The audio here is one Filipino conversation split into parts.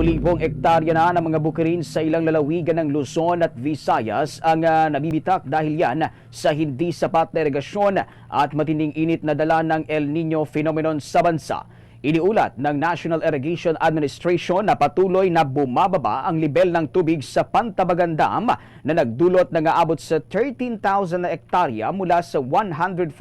Libo-libong ektarya na ng mga bukirin sa ilang lalawigan ng Luzon at Visayas ang ah, nabibitak dahil yan sa hindi sapat na irigasyon at matinding init na dala ng El Nino phenomenon sa bansa. Iniulat ng National Irrigation Administration na patuloy na bumababa ang level ng tubig sa Pantabagan Dam na nagdulot ng aabot sa 13,000 na ektarya mula sa 147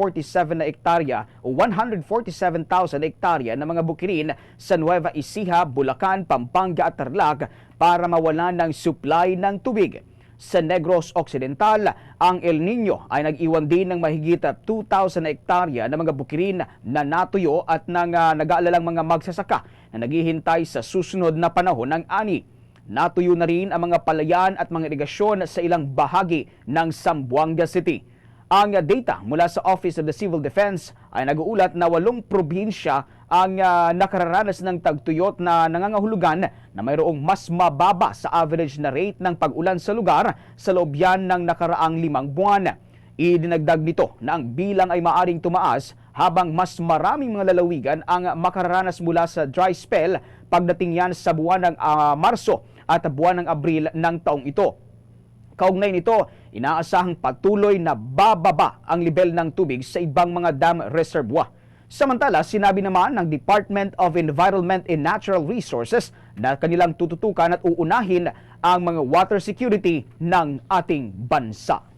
na ektarya o 147,000 ektarya ng mga bukirin sa Nueva Ecija, Bulacan, Pampanga at Tarlac para mawalan ng supply ng tubig. Sa Negros Occidental, ang El Nino ay nag-iwan din ng mahigit 2,000 na ektarya ng mga bukirin na natuyo at ng ah, nag-aalalang mga magsasaka na naghihintay sa susunod na panahon ng ani. Natuyo na rin ang mga palayan at mga irigasyon sa ilang bahagi ng Zamboanga City. Ang data mula sa Office of the Civil Defense ay nag-uulat na walong probinsya ang ah, nakararanas ng tagtuyot na nangangahulugan na mayroong mas mababa sa average na rate ng pag-ulan sa lugar sa loob yan ng nakaraang limang buwan. Idinagdag nito na ang bilang ay maaring tumaas habang mas maraming mga lalawigan ang makararanas mula sa dry spell pagdating yan sa buwan ng ah, Marso at buwan ng Abril ng taong ito. Kaugnay nito, inaasahang patuloy na bababa ang level ng tubig sa ibang mga dam reservoir. Samantala, sinabi naman ng Department of Environment and Natural Resources na kanilang tututukan at uunahin ang mga water security ng ating bansa.